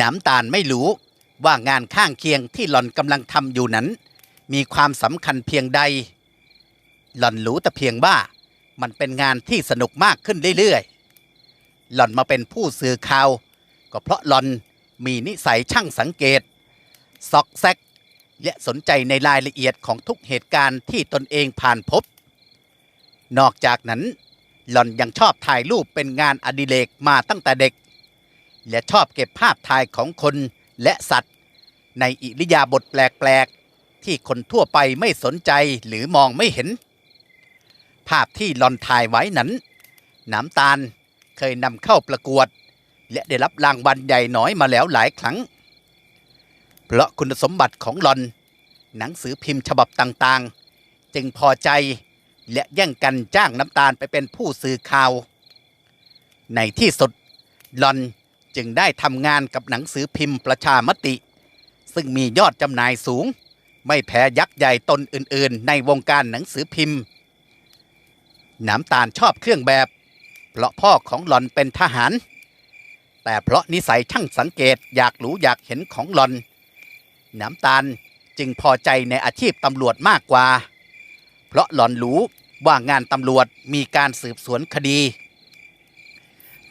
น้ำตาลไม่รู้ว่างานข้างเคียงที่หล่อนกำลังทำอยู่นั้น มีความสำคัญเพียงใด หล่อนรู้แต่เพียงว่ามันเป็นงานที่สนุกมากขึ้นเรื่อยๆ หล่อนมาเป็นผู้สื่อข่าว ก็เพราะหล่อนมีนิสัยช่างสังเกต ซอกแซก และสนใจในรายละเอียดของทุกเหตุการณ์ที่ตนเองผ่านพบ นอกจากนั้น หล่อนยังชอบถ่ายรูปเป็นงานอดิเรกมาตั้งแต่เด็ก และชอบเก็บภาพถ่ายของคนและสัตว์ ในอิริยาบถแปลกๆ ที่คนทั่วไปไม่สนใจหรือมองไม่เห็น ภาพที่หลอนถ่ายไว้นั้น น้ำตาลเคยนำเข้าประกวด และได้รับรางวัลใหญ่น้อยมาแล้วหลายครั้ง เพราะคุณสมบัติของหลอน หนังสือพิมพ์ฉบับต่างๆ จึงพอใจและแย่งกันจ้างน้ำตาลไปเป็นผู้สื่อข่าว ในที่สุดหลอน จึงได้ทำงานกับหนังสือพิมพ์ประชามติ ซึ่งมียอดจำหน่ายสูง ไม่แพ้ยักษ์ใหญ่ตนอื่น ๆ ในวงการหนังสือพิมพ์ น้ำตาลชอบเครื่องแบบ เพราะพ่อของหลอนเป็นทหาร แต่เพราะนิสัยช่างสังเกตอยากรู้อยากเห็นของหลอน น้ำตาลจึงพอใจในอาชีพตำรวจมากกว่า เพราะหลอนรู้ว่างานตำรวจมีการสืบสวนคดี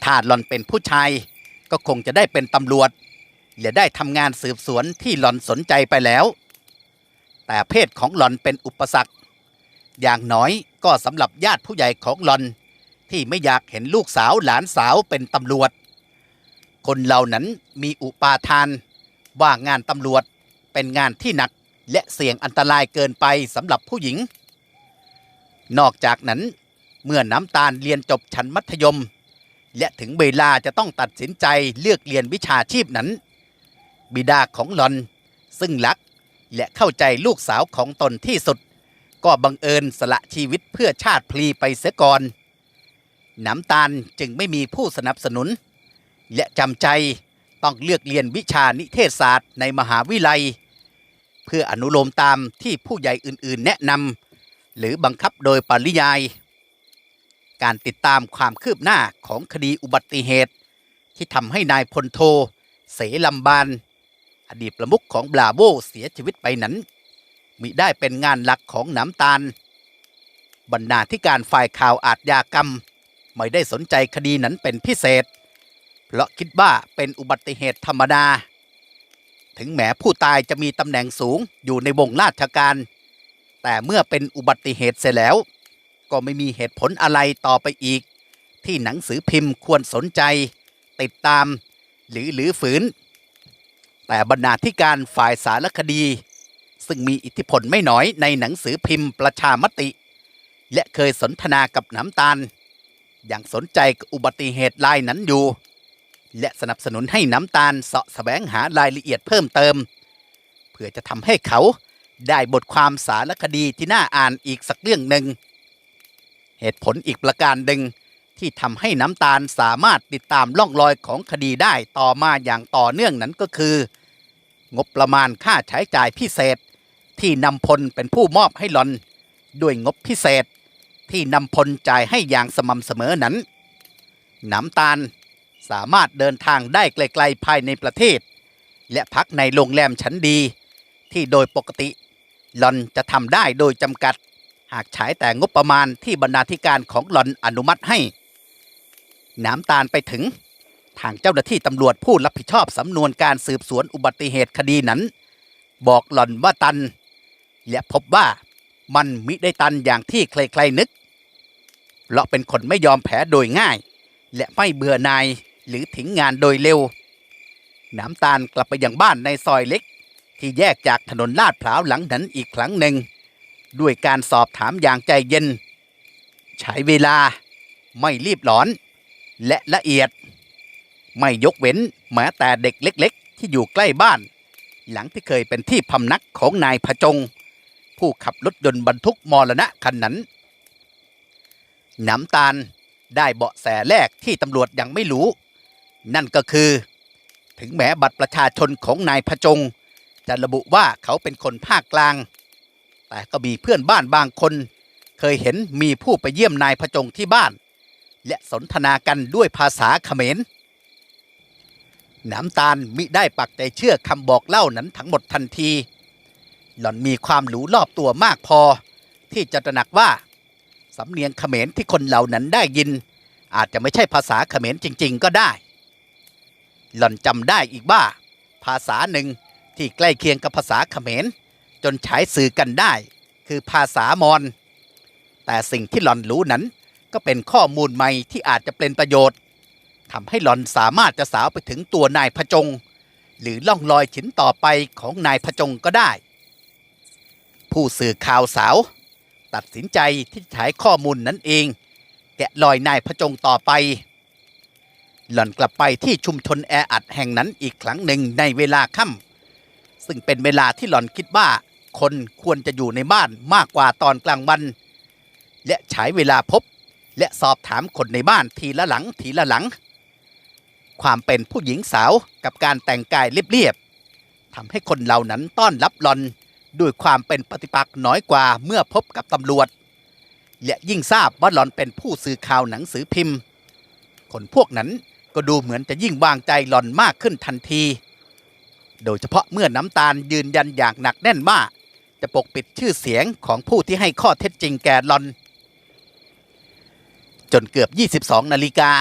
ถ้าหลอนเป็นผู้ชาย ก็คงจะได้เป็นตำรวจและได้ทำงานสืบสวนที่หลอนสนใจไปแล้ว แต่เพศของหลอนเป็นอุปสรรค อย่างน้อยก็สำหรับญาติผู้ใหญ่ของหลอน ที่ไม่อยากเห็นลูกสาวหลานสาวเป็นตำรวจ คนเหล่านั้นมีอุปาทาน ว่างานตำรวจเป็นงานที่หนักและเสี่ยงอันตรายเกินไปสำหรับผู้หญิง นอกจากนั้นเมื่อน้ำตาลเรียนจบชั้นมัธยม และถึงเวลาจะต้องตัดสินใจเลือกเรียนวิชาชีพนั้น บิดาของหลอน ซึ่งรักและเข้าใจลูกสาวของตนที่สุด ก็บังเอิญสละชีวิตเพื่อชาติพลีไปเสียก่อน น้ำตาลจึงไม่มีผู้สนับสนุน และจำใจต้องเลือกเรียนวิชานิเทศศาสตร์ในมหาวิทยาลัย เพื่ออนุโลมตามที่ผู้ใหญ่อื่นๆ แนะนำหรือบังคับโดยปริยาย การติดตามความคืบหน้าของคดีอุบัติเหตุ ที่ทำให้นายพลโท เสลำบาน อดีตประมุขของบลาโวเสียชีวิตไปนั้น มิได้เป็นงานหลักของน้ำตาล บรรณาธิการฝ่ายข่าวอาทยากรรม ไม่ได้สนใจคดีนั้นเป็นพิเศษ เพราะคิดว่าเป็นอุบัติเหตุธรรมดา ถึงแม้ผู้ตายจะมีตำแหน่งสูงอยู่ในวงราชการ แต่เมื่อเป็นอุบัติเหตุเสร็จแล้ว ก็ไม่มีเหตุผลอะไรต่อไปอีก ที่หนังสือพิมพ์ควรสนใจ ติดตาม หรือหรือฝืน แต่บรรณาธิการฝ่ายสารคดี ซึ่งมีอิทธิพลไม่น้อยในหนังสือพิมพ์ประชามติ และเคยสนทนากับน้ำตาล อย่างสนใจกับอุบัติเหตุรายนั้นอยู่ และสนับสนุนให้น้ำตาลเสาะแสวงหารายละเอียดเพิ่มเติม เพื่อจะทำให้เขาได้บทความสารคดีที่น่าอ่านอีกสักเรื่องหนึ่ง เหตุผลอีกประการหนึ่งที่ทำให้น้ำตาลสามารถติดตามล่องรอยของคดีได้ต่อมาอย่างต่อเนื่องนั้นก็คือ งบประมาณค่าใช้จ่ายพิเศษ ที่นำพลเป็นผู้มอบให้หลอน ด้วยงบพิเศษ ที่นำพลจ่ายให้อย่างสม่ำเสมอนั้น น้ำตาลสามารถเดินทางได้ไกลๆภายในประเทศ และพักในโรงแรมชั้นดี ที่โดยปกติหลอนจะทำได้โดยจำกัด หากใช้แต่งบประมาณที่บรรณาธิการของหลอนอนุมัติให้ น้ำตาลไปถึง ทางเจ้าหน้าที่ตำรวจผู้รับผิดชอบสำนวนการสืบสวนอุบัติเหตุคดีนั้น บอกหลอนว่าตัน และพบว่ามันมิได้ตันอย่างที่ใครๆนึกเพราะเป็นคนไม่ยอมแพ้โดยง่าย และไม่เบื่อนายหรือทิ้งงานโดยเร็ว น้ำตาลกลับไปยังบ้านในซอยเล็ก ที่แยกจากถนนลาดพร้าวหลังนั้นอีกครั้งหนึ่ง ด้วยการสอบถามอย่างใจเย็น ใช้เวลาไม่รีบร้อน และละเอียด ไม่ยกเว้นแม้แต่เด็กเล็ก ๆ ที่อยู่ใกล้บ้าน หลังที่เคยเป็นที่พำนักของนายพจง ผู้ขับรถยนต์บรรทุกมรณะคันนั้นน้ำตาลได้เบาะแสแรกที่ตำรวจยังไม่รู้ นั่นก็คือ ถึงแม้บัตรประชาชนของนายพจง จะระบุว่าเขาเป็นคนภาคกลาง แต่ก็มีเพื่อนบ้านบางคน เคยเห็นมีผู้ไปเยี่ยมนายพจงที่บ้าน และสนทนากันด้วยภาษาเขมรน้ำตาลมิได้ปักใจเชื่อคำบอกเล่านั้นทั้งหมดทันที หล่อนมีความหรูรอบตัวมากพอ ที่จะตระหนักว่า สำเนียงเขมรที่คนเหล่านั้นได้ยิน อาจจะไม่ใช่ภาษาเขมรจริง ๆ ก็ได้ หล่อนจำได้อีกว่า ภาษาหนึ่งที่ใกล้เคียงกับภาษาเขมร จนใช้สื่อกันได้ คือภาษามอญแต่สิ่งที่หล่อนรู้นั้น ก็เป็นข้อมูลใหม่ที่อาจจะเป็นประโยชน์ทำให้หล่อนสามารถจะสาวไปถึงตัวนายพจง หรือล่องลอยชิ้นต่อไปของนายพจงก็ได้ ผู้สื่อข่าวสาว ตัดสินใจที่จะใช้ข้อมูลนั้นเอง แกะรอยนายพจงต่อไป หล่อนกลับไปที่ชุมชนแออัดแห่งนั้นอีกครั้งหนึ่งในเวลาค่ำซึ่งเป็นเวลาที่หล่อนคิดว่า คนควรจะอยู่ในบ้านมากกว่าตอนกลางวัน และใช้เวลาพบ และสอบถามคนในบ้านทีละหลังทีละหลัง ความเป็นผู้หญิงสาวกับการแต่งกายเรียบๆทำให้คนเหล่านั้นต้อนรับหลอนด้วยความเป็นปฏิปักษ์น้อยกว่าเมื่อพบกับตำรวจ และยิ่งทราบว่าหลอนเป็นผู้สื่อข่าวหนังสือพิมพ์ คนพวกนั้นก็ดูเหมือนจะยิ่งวางใจหลอนมากขึ้นทันที โดยเฉพาะเมื่อน้ำตาลยืนยันอย่างหนักแน่นว่า จะปกปิดชื่อเสียงของผู้ที่ให้ข้อเท็จจริงแก่หลอน จนเกือบ 22 นาฬิกา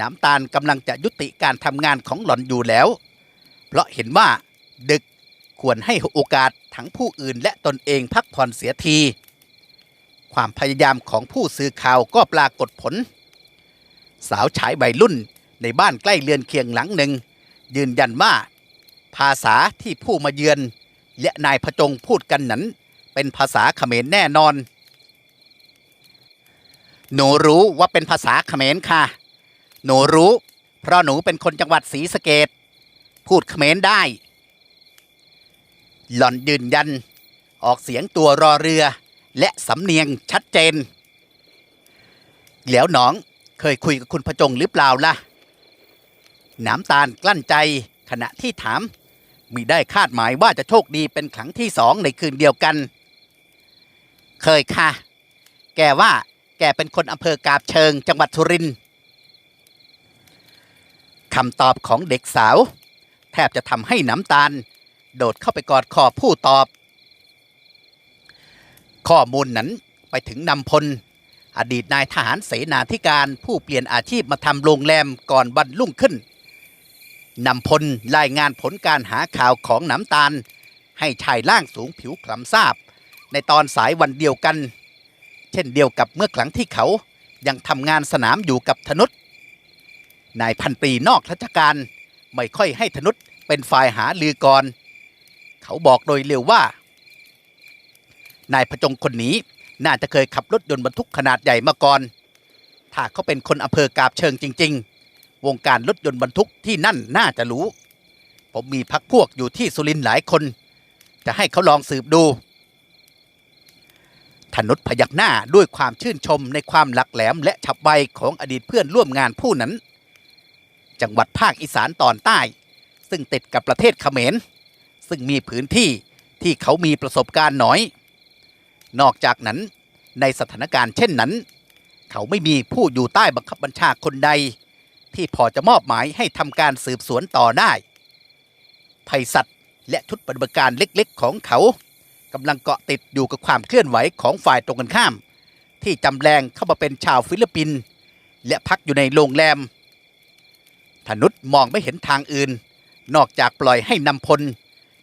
น้ำตาลกำลังจะยุติการทำงานของหลอนอยู่แล้ว เพราะเห็นว่าดึกควรให้โอกาสทั้งผู้อื่นและตนเองพักผ่อนเสียที ความพยายามของผู้สื่อข่าวก็ปรากฏผล สาวฉายใบรุ่นในบ้านใกล้เรือนเคียงหลังหนึ่ง ยืนยันว่า ภาษาที่ผู้มาเยือน และนายพจงพูดกันนั้น เป็นภาษาเขมรแน่นอน หนูรู้ว่าเป็นภาษาเขมรค่ะ หนูรู้ เพราะหนูเป็นคนจังหวัดศรีสะเกดพูดเขมรได้ หล่อนยืนยัน ออกเสียงตัวรอเรือ และสำเนียงชัดเจน แล้วหนองเคยคุยกับคุณพจงหรือเปล่าล่ะ น้ำตาลกลั้นใจขณะที่ถาม มิได้คาดหมายว่าจะโชคดีเป็นครั้งที่สองในคืนเดียวกัน เคยค่ะ แกว่าแกเป็นคนอำเภอกาบเชิงจังหวัดสุรินทร์คำตอบของเด็กสาว แทบจะทำให้น้ำตาล โดดเข้าไปกอดคอผู้ตอบ ข้อมูลนั้นไปถึงนำพล อดีตนายทหารเสนาธิการผู้เปลี่ยนอาชีพมาทำโรงแรมก่อนวันรุ่งขึ้น นำพลรายงานผลการหาข่าวของน้ำตาล ให้ชายล่างสูงผิวคล้ำทราบ ในตอนสายวันเดียวกัน เช่นเดียวกับเมื่อครั้งที่เขายังทำงานสนามอยู่กับธนุษนายพันปรีนอกราชการไม่ค่อยให้ธนุษเป็นฝ่ายหาลือก่อนเขาบอกโดยเร็วว่า นายพจงคนนี้น่าจะเคยขับรถยนต์บรรทุกขนาดใหญ่มาก่อน ถ้าเขาเป็นคนอำเภอกาบเชิงจริง ๆ วงการรถยนต์บรรทุกที่นั่นน่าจะรู้ ผมมีพักพวกอยู่ที่สุรินหลายคน จะให้เขาลองสืบดูธนุษพยักหน้าด้วยความชื่นชมในความหลักแหลมและฉับไวของอดีตเพื่อนร่วมงานผู้นั้น จังหวัดภาคอีสานตอนใต้ ซึ่งติดกับประเทศเขมร ซึ่งมีพื้นที่ที่เขามีประสบการณ์น้อย นอกจากนั้นในสถานการณ์เช่นนั้น เขาไม่มีผู้อยู่ใต้บังคับบัญชาคนใด ที่พอจะมอบหมายให้ทำการสืบสวนต่อได้ภัยสัตว์และชุดปฏิบัติการเล็กๆ ของเขากำลังเกาะติดอยู่กับความเคลื่อนไหวของฝ่ายตรงกันข้าม ที่จำแรงเข้ามาเป็นชาวฟิลิปปินส์และพักอยู่ในโรงแรมธนุษมองไม่เห็นทางอื่น นอกจากปล่อยให้นำพล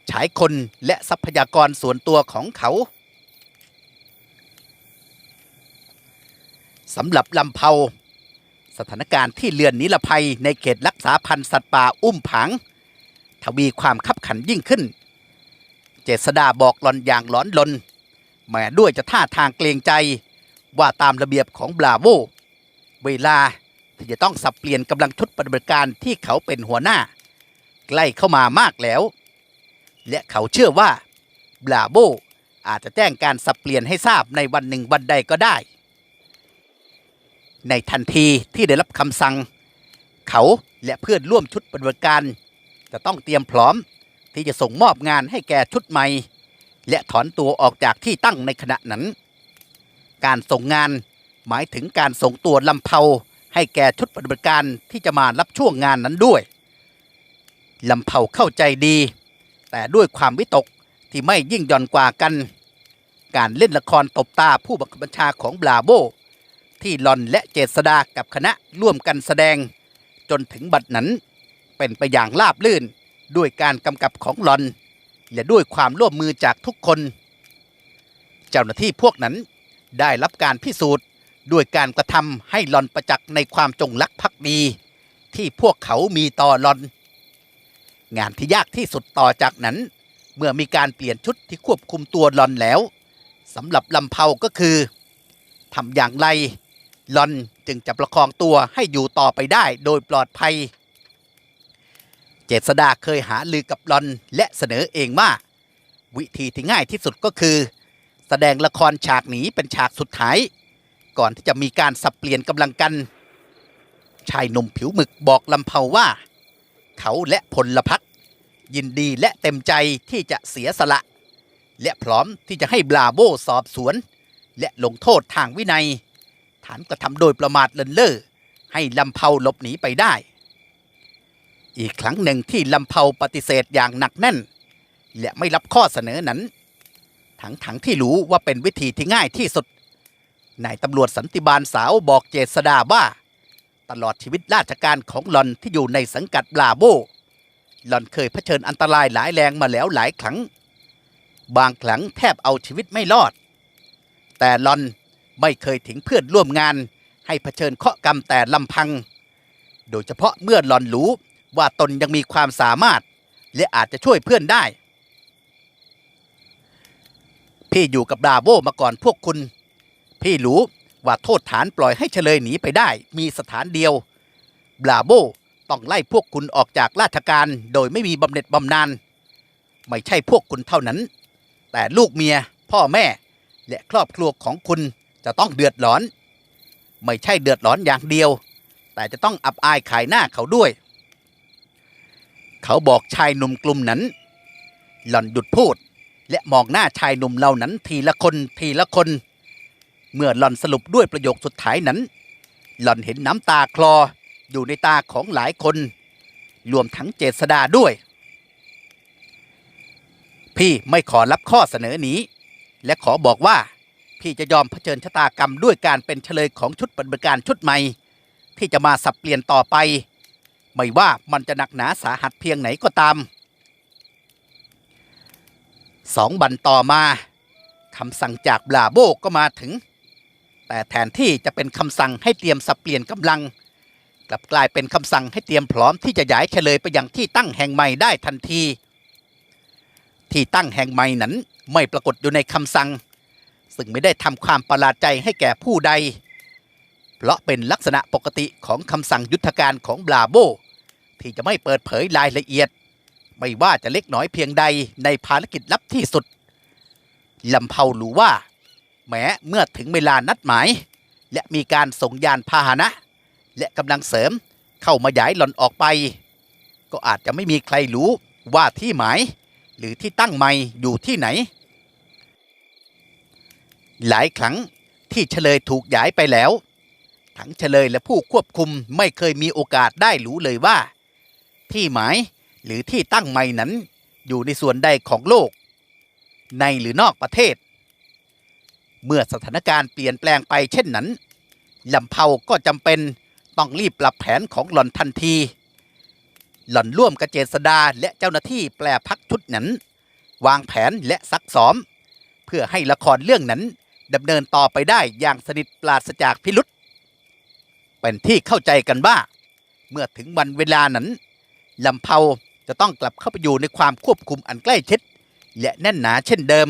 ฉายคนและทรัพยากรส่วนตัวของเขาสำหรับลำเพา สถานการณ์ที่เรือนนิรภัยในเขตรักษาพันธุ์สัตว์ป่าอุ้มผางทวีความขับขันยิ่งขึ้น เจษดาบอกหลอนอย่างหลอนลนแม้ด้วยจะท่าทางเกรงใจว่าตามระเบียบของบราโวเวลาที่จะต้องสับเปลี่ยนกำลังชุดปฏิบัติการที่เขาเป็นหัวหน้า ใกล้เข้ามามากแล้ว และเขาเชื่อว่าบราโวอาจจะแจ้งการสับเปลี่ยนให้ทราบในวันหนึ่งวันใดก็ได้ ในทันทีที่ได้รับคำสั่ง เขาและเพื่อนร่วมชุดปฏิบัติการ จะต้องเตรียมพร้อมที่จะส่งมอบงานให้แก่ชุดใหม่ และถอนตัวออกจากที่ตั้งในขณะนั้น การส่งงานหมายถึงการส่งตัวลำเพาให้แก่ชุดปฏิบัติการที่จะมารับช่วงงานนั้นด้วยลำเผาเข้าใจดี แต่ด้วยความวิตกที่ไม่ยิ่งหย่อนกว่ากัน การเล่นละครตบตาผู้บังคับบัญชาของบลาโบ ที่หลอนและเจษดากับคณะร่วมกันแสดง จนถึงบัดนั้น เป็นไปอย่างราบลื่นด้วยการกำกับของหลอน และด้วยความร่วมมือจากทุกคน เจ้าหน้าที่พวกนั้นได้รับการพิสูจน์ด้วยการกระทำให้หลอนประจักษ์ในความจงรักภักดี ที่พวกเขามีต่อหลอน งานที่ยากที่สุดต่อจากนั้น เมื่อมีการเปลี่ยนชุดที่ควบคุมตัวหลอนแล้วสำหรับลำเพาก็คือทำอย่างไร ลอนจึงจะประคองตัวให้อยู่ต่อไปได้โดยปลอดภัย เจษดาเคยหาลือกับหลอนและเสนอเองว่า วิธีที่ง่ายที่สุดก็คือ แสดงละครฉากหนีเป็นฉากสุดท้าย ก่อนที่จะมีการสับเปลี่ยนกำลังกัน ชายหนุ่มผิวหมึกบอกลำเพาว่า เขาและพลพักยินดีและเต็มใจที่จะเสียสละ และพร้อมที่จะให้บลาโบสอบสวน และลงโทษทางวินัย ฐานกระทำโดยประมาทเลินเล่อให้ลำเพาหลบหนีไปได้ อีกครั้งหนึ่งที่ลำเพาปฏิเสธอย่างหนักแน่น และไม่รับข้อเสนอนั้น ทั้งทั้งที่รู้ว่าเป็นวิธีที่ง่ายที่สุดนายตำรวจสันติบาลสาวบอกเจษดาว่า ตลอดชีวิตราชการของหลอนที่อยู่ในสังกัดบลาโบหลอนเคยเผชิญอันตรายหลายแรงมาแล้วหลายครั้ง บางครั้งแทบเอาชีวิตไม่รอด แต่หลอน ไม่เคยทิ้งเพื่อนร่วมงาน ให้เผชิญเคาะกรรมแต่ลำพัง โดยเฉพาะเมื่อหลอนรู้ว่าตนยังมีความสามารถ และอาจจะช่วยเพื่อนได้ พี่อยู่กับบราโวมาก่อนพวกคุณ พี่รู้ว่าโทษฐานปล่อยให้เฉลยหนีไปได้มีสถานเดียวบราโบต้องไล่พวกคุณออกจากราชการโดยไม่มีบำเหน็จบำนาญไม่ใช่พวกคุณเท่านั้น แต่ลูกเมีย พ่อแม่ และครอบครัวของคุณ จะต้องเดือดร้อน ไม่ใช่เดือดร้อนอย่างเดียว แต่จะต้องอับอายขายหน้าเขาด้วย เขาบอกชายหนุ่มกลุ่มนั้น หล่อนหยุดพูด และมองหน้าชายหนุ่มเหล่านั้นทีละคนทีละคน เมื่อหล่อนสรุปด้วยประโยคสุดท้ายนั้น หล่อนเห็นน้ำตาคลออยู่ในตาของหลายคน รวมทั้งเจษดาด้วย พี่ไม่ขอรับข้อเสนอนี้ และขอบอกว่า พี่จะยอมเผชิญชะตากรรมด้วยการเป็นเฉลยของชุดปฏิบัติการชุดใหม่ ที่จะมาสับเปลี่ยนต่อไป ไม่ว่ามันจะหนักหนาสาหัสเพียงไหนก็ตามสองวันต่อมาคำสั่งจากบลาโบก็มาถึง แต่แทนที่จะเป็นคำสั่งให้เตรียมสับเปลี่ยนกำลัง กลับกลายเป็นคำสั่งให้เตรียมพร้อมที่จะย้ายเฉลยไปยังที่ตั้งแห่งใหม่ได้ทันที ที่ตั้งแห่งใหม่นั้นไม่ปรากฏอยู่ในคำสั่ง ซึ่งไม่ได้ทำความประหลาดใจให้แก่ผู้ใด เพราะเป็นลักษณะปกติของคำสั่งยุทธการของบลาโบ ที่จะไม่เปิดเผยรายละเอียด ไม่ว่าจะเล็กน้อยเพียงใดในภารกิจลับที่สุดลำเผารู้ว่า แม้เมื่อถึงเวลานัดหมาย และมีการส่งยานพาหนะ และกำลังเสริมเข้ามาย้ายหล่อนออกไป ก็อาจจะไม่มีใครรู้ว่าที่หมาย หรือที่ตั้งใหม่อยู่ที่ไหน หลายครั้งที่เฉลยถูกย้ายไปแล้ว ทั้งเฉลยและผู้ควบคุมไม่เคยมีโอกาสได้รู้เลยว่า ที่หมายหรือที่ตั้งใหม่นั้น อยู่ในส่วนใดของโลก ในหรือนอกประเทศ เมื่อสถานการณ์เปลี่ยนแปลงไปเช่นนั้นลำเผาก็จำเป็นต้องรีบปรับแผนของหล่อนทันที หล่อนร่วมกับเจษดาและเจ้าหน้าที่แปลพักชุดนั้น วางแผนและซักซ้อม เพื่อให้ละครเรื่องนั้น ดำเนินต่อไปได้อย่างสนิทปราศจากพิรุษเป็นที่เข้าใจกันว่า เมื่อถึงวันเวลานั้นลำเผาจะต้องกลับเข้าไปอยู่ในความควบคุมอันใกล้ชิด และแน่นหนาเช่นเดิม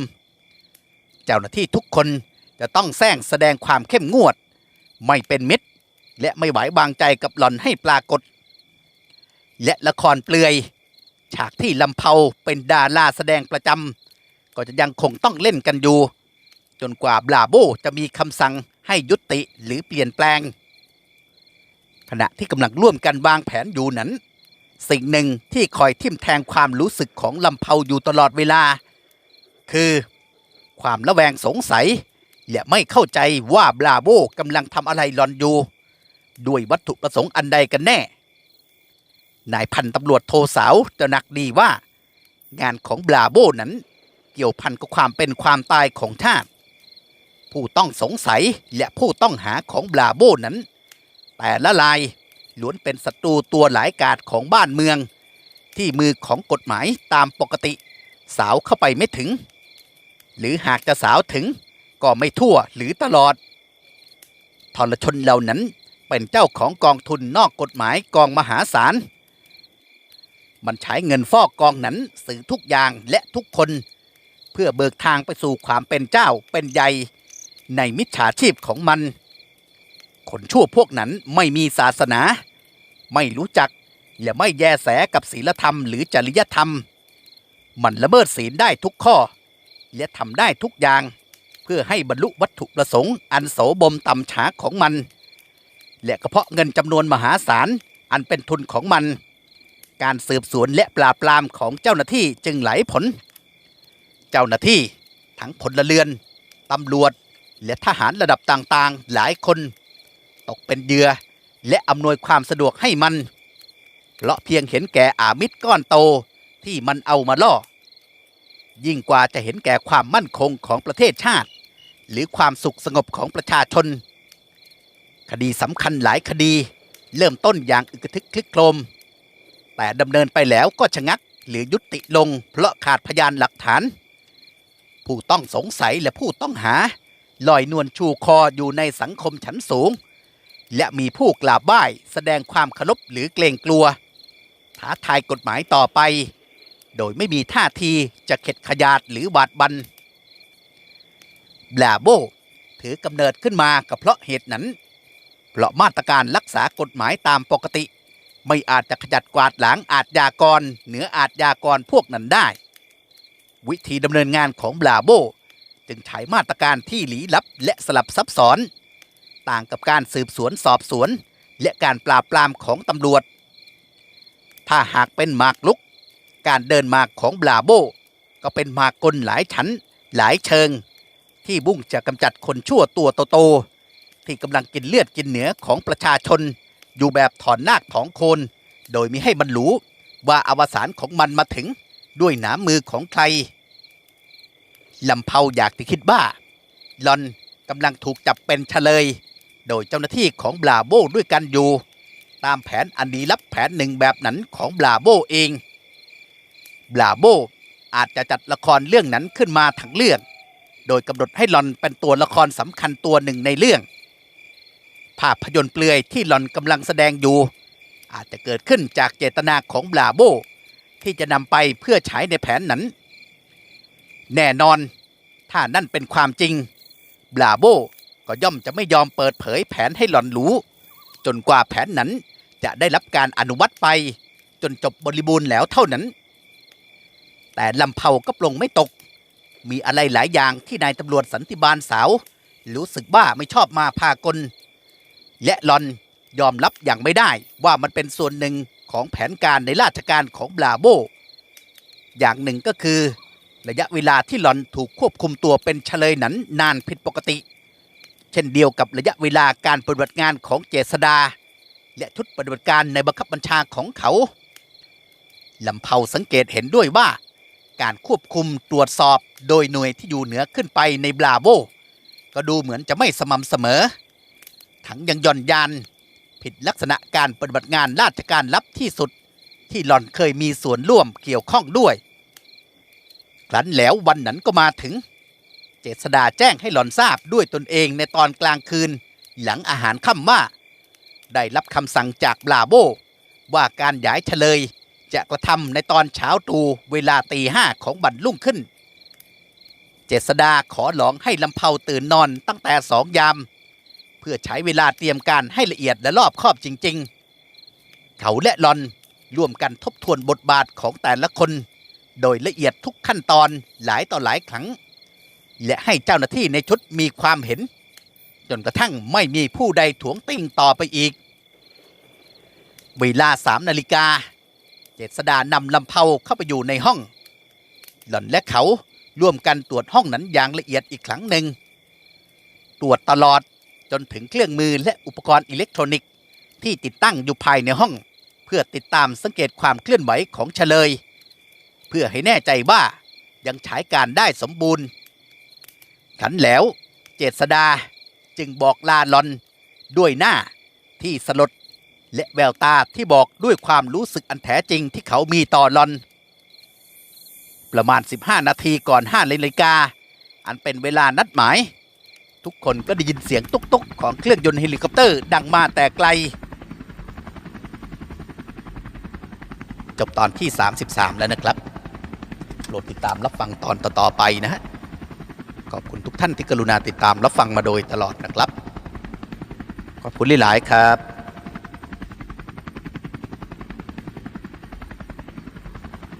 เจ้าหน้าที่ทุกคนจะต้องแซงแสดงความเข้มงวด ไม่เป็นมิตร และไม่ไหววางใจกับหล่อนให้ปรากฏ และละครเปลือย ฉากที่ลำเผาเป็นดาราแสดงประจำก็จะยังคงต้องเล่นกันอยู่ จนกว่าบลาโบจะมีคำสั่งให้ยุติหรือเปลี่ยนแปลง ขณะที่กำลังร่วมกันวางแผนอยู่นั้น สิ่งหนึ่งที่คอยทิ่มแทงความรู้สึกของลำเผาอยู่ตลอดเวลา คือความระแวงสงสัย และไม่เข้าใจว่าบลาโบกำลังทำอะไรหลอนอยู่ ด้วยวัตถุประสงค์อันใดกันแน่ นายพันตำรวจโทสาวตะหนักดีว่า งานของบลาโบนั้น เกี่ยวพันกับความเป็นความตายของชาติ ผู้ต้องสงสัยและผู้ต้องหาของบลาโบนั้น แต่ละลายล้วนเป็นศัตรูตัวหลายกาดของบ้านเมือง ที่มือของกฎหมายตามปกติ สาวเข้าไปไม่ถึง หรือหากจะสาวถึงก็ไม่ทั่วหรือตลอดทรชนเหล่านั้นเป็นเจ้าของกองทุนนอกกฎหมายกองมหาศาล มันใช้เงินฟอกกองนั้นสื่อทุกอย่างและทุกคน เพื่อเบิกทางไปสู่ความเป็นเจ้าเป็นใหญ่ ในมิจฉาชีพของมัน คนชั่วพวกนั้นไม่มีศาสนา ไม่รู้จักและไม่แยแสกับศีลธรรมหรือจริยธรรม มันละเมิดศีลได้ทุกข้อ และทำได้ทุกอย่าง เพื่อให้บรรลุวัตถุประสงค์อันโสบมต่ำฉาของมัน และก็เพาะเงินจำนวนมหาศาลอันเป็นทุนของมัน การสืบสวนและปราบปรามของเจ้าหน้าที่จึงไหลผล เจ้าหน้าที่ทั้งพลเรือนตำรวจ และทหารระดับต่างๆ หลายคน ตกเป็นเหยื่อและอำนวยความสะดวกให้มันเพราะเพียงเห็นแก่อามิตรก้อนโตที่มันเอามาล่อ ยิ่งกว่าจะเห็นแก่ความมั่นคงของประเทศชาติ หรือความสุขสงบของประชาชน คดีสำคัญหลายคดี เริ่มต้นอย่างอึกทึกคลึกโครม แต่ดำเนินไปแล้วก็ชะงักหรือยุติลงเพราะขาดพยานหลักฐาน ผู้ต้องสงสัยและผู้ต้องหา ลอยนวลชูคออยู่ในสังคมชั้นสูง และมีผู้กราบไหว้แสดงความเคารพหรือเกรงกลัว ท้าทายกฎหมายต่อไป โดยไม่มีท่าทีจะเข็ดขยาดหรือบาดบันบลาโบถือกำเนิดขึ้นมากับเพราะเหตุนั้น เพราะมาตรการรักษากฎหมายตามปกติ ไม่อาจจะขจัดกวาดหลังอาจยากร เหนืออาจยากรพวกนั้นได้ วิธีดำเนินงานของบลาโบ จึงใช้มาตรการที่ลี้ลับและสลับซับซ้อน ต่างกับการสืบสวนสอบสวน และการปราบปรามของตำรวจ ถ้าหากเป็นหมากลุก การเดินหมากของบลาโบ ก็เป็นหมากกลหลายชั้นหลายเชิง ที่บุ่งจะกำจัดคนชั่วตัวโตๆที่กำลังกินเลือดกินเนื้อของประชาชน อยู่แบบถอนนากถองโคน โดยมิให้มันรู้ว่าอวสานของมันมาถึงด้วยหนามมือของใคร ลำเพาอยากจะคิดว่าลอนกำลังถูกจับเป็นเฉลย โดยเจ้าหน้าที่ของบลาโบด้วยกันอยู่ ตามแผนอันดีลับแผนหนึ่งแบบนั้นของบลาโบเองบลาโบอาจจะจัดละครเรื่องนั้นขึ้นมาทั้งเรื่อง โดยกำหนดให้ลอนเป็นตัวละครสำคัญตัวหนึ่งในเรื่อง ภาพยนตร์เปลือยที่ลอนกำลังแสดงอยู่ อาจจะเกิดขึ้นจากเจตนาของบลาโบที่จะนำไปเพื่อใช้ในแผนนั้น แน่นอน ถ้านั่นเป็นความจริง บลาโบก็ย่อมจะไม่ยอมเปิดเผยแผนให้หลอนรู้ จนกว่าแผนนั้นจะได้รับการอนุมัติไป จนจบบริบูรณ์แล้วเท่านั้น แต่ลำเพาก็ปลงไม่ตก มีอะไรหลายอย่างที่นายตำรวจสันติบาลสาว รู้สึกว่าไม่ชอบมาพากล และหลอนยอมรับอย่างไม่ได้ว่ามันเป็นส่วนหนึ่งของแผนการในราชการของบลาโบ อย่างหนึ่งก็คือ ระยะเวลาที่หลอนถูกควบคุมตัวเป็นเฉลยนั้นนานผิดปกติ เช่นเดียวกับระยะเวลาการปฏิบัติงานของเจษดา และชุดปฏิบัติการในบังคับบัญชาของเขาลำเผาสังเกตเห็นด้วยว่า การควบคุมตรวจสอบโดยหน่วยที่อยู่เหนือขึ้นไปในบลาโบ ก็ดูเหมือนจะไม่สม่ำเสมอ ทั้งยังย่อนยานผิดลักษณะการปฏิบัติงานราชการลับที่สุด ที่หลอนเคยมีส่วนร่วมเกี่ยวข้องด้วย ครั้นแล้ววันนั้นก็มาถึง เจษดาแจ้งให้หลอนทราบด้วยตนเองในตอนกลางคืน หลังอาหารค่ำว่า ได้รับคำสั่งจากบลาโบ ว่าการย้ายเฉลย จะกระทำในตอนเช้าตรู่เวลาตีห้าของบันรุ่งขึ้น เจษดาขอหลองให้ลำเพาตื่นนอนตั้งแต่สองยาม เพื่อใช้เวลาเตรียมการให้ละเอียดและรอบคอบจริง ๆ เขาและลอนร่วมกันทบทวนบทบาทของแต่ละคน โดยละเอียดทุกขั้นตอนหลายต่อหลายครั้ง และให้เจ้าหน้าที่ในชุดมีความเห็น จนกระทั่งไม่มีผู้ใดถวงติ่งต่อไปอีก เวลาสามนาฬิกา เจษดานำลำเพาเข้าไปอยู่ในห้อง หล่อนและเขาร่วมกันตรวจห้องนั้นอย่างละเอียดอีกครั้งหนึ่ง ตรวจตลอดจนถึงเครื่องมือและอุปกรณ์อิเล็กทรอนิกส์ที่ติดตั้งอยู่ภายในห้อง เพื่อติดตามสังเกตความเคลื่อนไหวของเฉลย เพื่อให้แน่ใจว่ายังใช้การได้สมบูรณ์ขันแล้วเจษดาจึงบอกลาลอนด้วยหน้าที่สลดและแววตาที่บอกด้วยความรู้สึกอันแท้จริงที่เขามีต่อลอน ประมาณ 15 นาทีก่อน5นาฬิกา อันเป็นเวลานัดหมาย ทุกคนก็ได้ยินเสียงตุกตุกๆของเครื่องยนต์เฮลิคอปเตอร์ดังมาแต่ไกล จบตอนที่ 33 แล้วนะครับ ดติดตามรับฟังตอนต่อๆไปนะฮะขอบคุณทุกท่านที่กรุณาติดตามรับฟังมาโดยตลอดนะครับ ขอบคุณหลายๆครับ